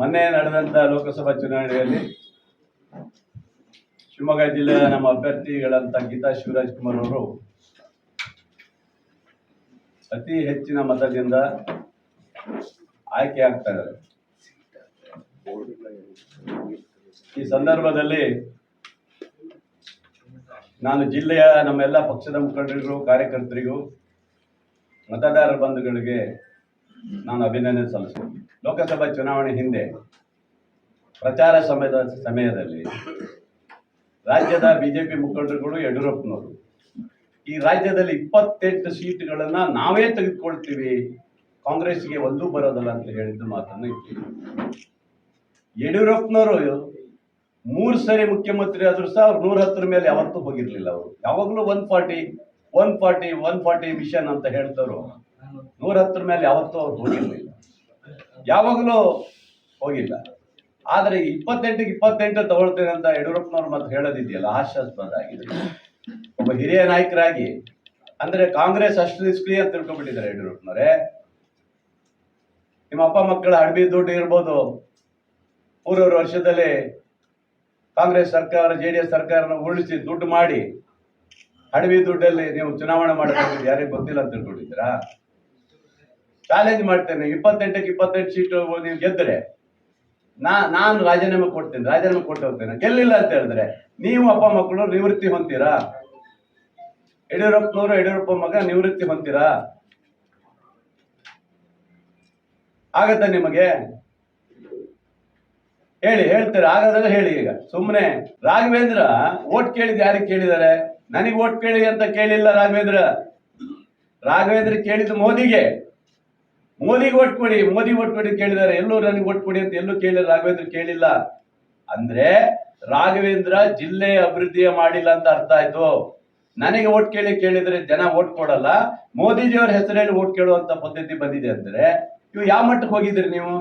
ಮೊನ್ನೆ ನಡೆದಂತ ಲೋಕಸಭಾ ಚುನಾವಣೆಯಲ್ಲಿ ಶಿವಮೊಗ್ಗ ಜಿಲ್ಲೆಯ ನಮ್ಮ ಅಭ್ಯರ್ಥಿಗಳಂತ ಗೀತಾ ಶಿವರಾಜ್ ಕುಮಾರ್ ಅವರು ಅತಿ ಹೆಚ್ಚಿನ ಮತದಿಂದ ಆಯ್ಕೆ ಆಗ್ತಾ ಇದ್ದಾರೆ. ಈ ಸಂದರ್ಭದಲ್ಲಿ ನಾನು ಜಿಲ್ಲೆಯ ನಮ್ಮೆಲ್ಲ ಪಕ್ಷದ ಮುಖಂಡರಿಗೂ, ಕಾರ್ಯಕರ್ತರಿಗೂ, ಮತದಾರ ಬಂಧುಗಳಿಗೆ ನಾನು ಅಭಿನಂದನೆ ಸಲ್ಲಿಸ್ತೇನೆ. ಲೋಕಸಭಾ ಚುನಾವಣೆ ಹಿಂದೆ ಪ್ರಚಾರ ಸಮಯದ ಸಮಯದಲ್ಲಿ ರಾಜ್ಯದ ಬಿಜೆಪಿ ಮುಖಂಡರುಗಳು ಯಡಿಯೂರಪ್ಪನವರು, ಈ ರಾಜ್ಯದಲ್ಲಿ ಇಪ್ಪತ್ತೆಂಟು ಸೀಟ್ಗಳನ್ನ ನಾವೇ ತೆಗೆದುಕೊಳ್ತೀವಿ ಕಾಂಗ್ರೆಸ್ಗೆ ಒಂದೂ ಬರೋದಲ್ಲ ಅಂತ ಹೇಳಿದ್ದು ಮಾತನ್ನು ಇಟ್ಟಿದ್ರು ಯಡಿಯೂರಪ್ಪನವರು ಮೂರು ಸರಿ ಮುಖ್ಯಮಂತ್ರಿ ಆದರೂ ಸಹ ಅವ್ರು ನೂರ ಹತ್ತರ ಮೇಲೆ ಯಾವತ್ತೂ ಹೋಗಿರಲಿಲ್ಲ ಅವರು. ಯಾವಾಗಲೂ one forty one forty one forty mission ಅಂತ ಹೇಳ್ತಾರೋ ನೂರ ಹತ್ರ ಮೇಲೆ ಯಾವತ್ತೂ ಅವ್ರು ಹೋಗಿರ್ಲಿಲ್ಲ. ಯಾವಾಗಲೂ ಹೋಗಿಲ್ಲ. ಆದರೆ ಇಪ್ಪತ್ತೆಂಟಿಗೆ ಇಪ್ಪತ್ತೆಂಟು ತಗೊಳ್ತೇನೆ ಅಂತ ಯಡಿಯೂರಪ್ಪನವ್ರು ಮತ್ತೆ ಹೇಳೋದಿದೆಯಲ್ಲ, ಹಾಸ್ಯಾಸ್ಪದ ಆಗಿದೆ. ಒಬ್ಬ ಹಿರಿಯ ನಾಯಕರಾಗಿ, ಅಂದ್ರೆ ಕಾಂಗ್ರೆಸ್ ಅಷ್ಟು ನಿಷ್ಕ್ರಿಯ ಅಂತ ತಿಳ್ಕೊಂಡ್ಬಿಟ್ಟಿದ್ದಾರೆ ಯಡಿಯೂರಪ್ಪನವರೇ. ನಿಮ್ಮ ಅಪ್ಪ ಮಕ್ಕಳ ಅಡಬಿ ದುಡ್ಡು ಇರ್ಬೋದು. ಮೂರೂರು ವರ್ಷದಲ್ಲಿ ಕಾಂಗ್ರೆಸ್ ಸರ್ಕಾರ, ಜೆ ಡಿ ಎಸ್ ಸರ್ಕಾರನ ಉರುಳಿಸಿ ದುಡ್ಡು ಮಾಡಿ, ಅಡವಿ ದುಡ್ಡಲ್ಲಿ ನೀವು ಚುನಾವಣೆ ಮಾಡಬೇಕು ಯಾರಿಗೆ ಗೊತ್ತಿಲ್ಲ ಅಂತ ತಿಳ್ಕೊಂಡಿದ್ದೀರಾ? ಚಾಲೆಂಜ್ ಮಾಡ್ತೇನೆ. ಇಪ್ಪತ್ತೆಂಟಕ್ಕೆ ಇಪ್ಪತ್ತೆಂಟು ಸೀಟು ನೀವು ಗೆದ್ದರೆ ನಾ, ನಾನು ರಾಜೀನಾಮೆ ಕೊಡ್ತೇನೆ, ರಾಜೀನಾಮೆ ಕೊಟ್ಟು ಹೋಗ್ತೇನೆ. ಗೆಲ್ಲಿಲ್ಲ ಅಂತ ಹೇಳಿದ್ರೆ ನೀವು ಅಪ್ಪ ಮಕ್ಕಳು ನಿವೃತ್ತಿ ಹೊಂತೀರಾ ಯಡಿಯೂರಪ್ಪನವರು ಯಡಿಯೂರಪ್ಪ ಮಗ ನಿವೃತ್ತಿ ಹೊಂತೀರಾ ಆಗತ್ತ ನಿಮಗೆ? ಹೇಳಿ, ಹೇಳ್ತೀರಾ? ಆಗದಾಗ ಹೇಳಿ ಈಗ. ಸುಮ್ಮನೆ ರಾಘವೇಂದ್ರ ಓಟ್ ಕೇಳಿದ ಯಾರಿಗೆ ಕೇಳಿದ್ದಾರೆ? ನನಗೆ ಓಟ್ ಕೇಳಿ ಅಂತ ಕೇಳಿಲ್ಲ ರಾಘವೇಂದ್ರ. ರಾಘವೇಂದ್ರ ಕೇಳಿದ್ದು ಮೋದಿಗೆ. ಮೋದಿಗೆ ಓಟ್ ಕೊಡಿ, ಮೋದಿ ಓಟ್ ಕೊಡಿ ಕೇಳಿದ್ದಾರೆ. ಎಲ್ಲೂ ನನಗೆ ಓಟ್ ಕೊಡಿ ಅಂತ ಎಲ್ಲೂ ಕೇಳಿ ರಾಘವೇಂದ್ರ ಕೇಳಿಲ್ಲ. ಅಂದ್ರೆ ರಾಘವೇಂದ್ರ ಜಿಲ್ಲೆ ಅಭಿವೃದ್ಧಿಯ ಮಾಡಿಲ್ಲ ಅಂತ ಅರ್ಥ ಆಯ್ತು. ನನಗೆ ಓಟ್ ಕೇಳಿ ಕೇಳಿದ್ರೆ ಜನ ಓಟ್ ಕೊಡಲ್ಲ. ಮೋದಿಜಿಯವ್ರ ಹೆಸರಲ್ಲಿ ಓಟ್ ಕೇಳುವಂತ ಪದ್ಧತಿ ಬಂದಿದೆ ಅಂದ್ರೆ ಇವು ಯಾವ ಮಟ್ಟಕ್ಕೆ ಹೋಗಿದ್ರಿ ನೀವು?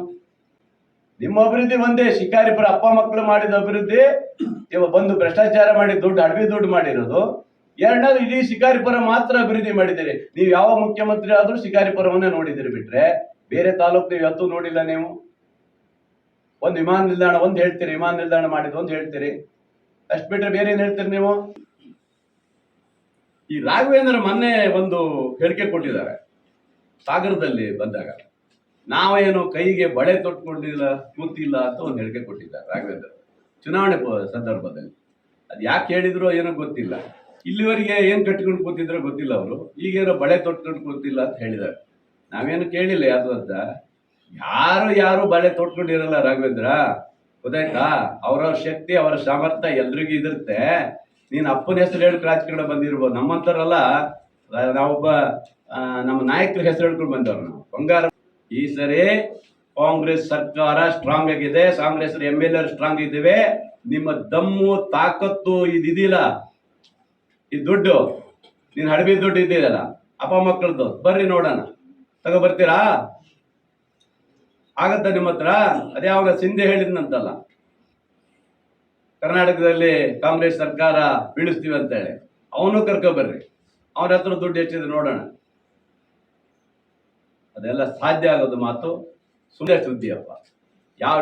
ನಿಮ್ಮ ಅಭಿವೃದ್ಧಿ ಒಂದೇ, ಶಿಕಾರಿಪುರ ಅಪ್ಪ ಮಕ್ಕಳು ಮಾಡಿದ ಅಭಿವೃದ್ಧಿ. ಬಂದು ಭ್ರಷ್ಟಾಚಾರ ಮಾಡಿ ದುಡ್ಡು, ಅಡವಿ ದುಡ್ಡು ಮಾಡಿರೋದು. ಎರಡನೇದು ಇಡೀ ಶಿಕಾರಿಪುರ ಮಾತ್ರ ಅಭಿವೃದ್ಧಿ ಮಾಡಿದ್ದೀರಿ. ನೀವು ಯಾವ ಮುಖ್ಯಮಂತ್ರಿ ಆದರೂ ಶಿಕಾರಿಪುರವನ್ನೇ ನೋಡಿದಿರಿ ಬಿಟ್ರೆ ಬೇರೆ ತಾಲೂಕು ನೀವು ಯಾವತ್ತೂ ನೋಡಿಲ್ಲ ನೀವು. ಒಂದು ವಿಮಾನ ನಿಲ್ದಾಣ ಒಂದು ಹೇಳ್ತೀರಿ, ವಿಮಾನ ನಿಲ್ದಾಣ ಮಾಡಿದ್ದು ಒಂದು ಹೇಳ್ತೀರಿ. ಅಷ್ಟು ಬಿಟ್ರೆ ಬೇರೆ ಏನು ಹೇಳ್ತೀರಿ ನೀವು? ಈ ರಾಘವೇಂದ್ರ ಮೊನ್ನೆ ಒಂದು ಹೇಳಿಕೆ ಕೊಟ್ಟಿದ್ದಾರೆ. ಸಾಗರದಲ್ಲಿ ಬಂದಾಗ, ನಾವೇನು ಕೈಗೆ ಬಳೆ ತೊಟ್ಕೊಂಡಿಲ್ಲ, ಕೂತಿಲ್ಲ ಅಂತ ಒಂದು ಹೇಳಿಕೆ ಕೊಟ್ಟಿದ್ದಾರೆ ರಾಘವೇಂದ್ರ. ಚುನಾವಣೆ ಸಂದರ್ಭದಲ್ಲಿ. ಅದು ಯಾಕೆ ಹೇಳಿದ್ರು ಏನೋ ಗೊತ್ತಿಲ್ಲ. ಇಲ್ಲಿವರೆಗೆ ಏನ್ ಕಟ್ಕೊಂಡು ಕೂತಿದ್ರೆ ಗೊತ್ತಿಲ್ಲ ಅವರು. ಈಗೇನೋ ಬಳೆ ತೊಟ್ಕೊಂಡು ಕೂತಿಲ್ಲ ಅಂತ ಹೇಳಿದ್ದಾರೆ. ನಾವೇನು ಕೇಳಿಲ್ಲ ಯಾವ್ದು ಅಂತ. ಯಾರು ಯಾರು ಬಳೆ ತೊಟ್ಕೊಂಡಿರಲ್ಲ ರಾಘವೇಂದ್ರ? ಗೊತ್ತಾಯ್ತಾ? ಅವರವ್ರ ಶಕ್ತಿ, ಅವರ ಸಾಮರ್ಥ್ಯ ಎಲ್ರಿಗೂ ಇದಿರುತ್ತೆ ನೀನ್ ಅಪ್ಪನ ಹೆಸರು ಹೇಳಿ ರಾಜಕಾರಣ ಬಂದಿರ್ಬೋದು ನಮ್ಮಂತರಲ್ಲ ನಾವೊಬ್ಬ ನಮ್ಮ ನಾಯಕರ ಹೆಸರು ಹೇಳ್ಕೊಂಡು ಬಂದವ್ರು ನಾವು. ಬಂಗಾರ ಈ ಸರಿ ಕಾಂಗ್ರೆಸ್ ಸರ್ಕಾರ ಸ್ಟ್ರಾಂಗ್ ಆಗಿದೆ. Congress M L A strong ಇದ್ದೇವೆ. ನಿಮ್ಮ ದಮ್ಮು, ತಾಕತ್ತು ಇದಿದಿಲ್ಲ ಈ ದುಡ್ಡು, ನೀನ್ ಹಡಬಿ ದುಡ್ಡು ಇದ್ದಿದಲ್ಲ, ಅಪ್ಪ ಮಕ್ಕಳದ್ದು ಬರ್ರಿ ನೋಡೋಣ. ತಗೋ ಬರ್ತೀರಾ? ಆಗತ್ತ ನಿಮ್ಮ ಹತ್ರ? ಅದ್ಯಾವಾಗ ಸಿಂಧೆ ಹೇಳಿದ್ನಂತಲ್ಲ. ಕರ್ನಾಟಕದಲ್ಲಿ ಕಾಂಗ್ರೆಸ್ ಸರ್ಕಾರ ಬೀಳಿಸ್ತೀವಿ ಅಂತ ಹೇಳಿ ಅವನು ಕರ್ಕೊ ಬರ್ರಿ. ಅವನ ಹತ್ರ ದುಡ್ಡು ಹೆಚ್ಚಿದ್ರೆ ನೋಡೋಣ. ಅದೆಲ್ಲ ಸಾಧ್ಯ ಆಗೋದು ಮಾತು. ಸುಳ್ಳೆ ಸುದ್ದಿಯಪ್ಪ. ಯಾವ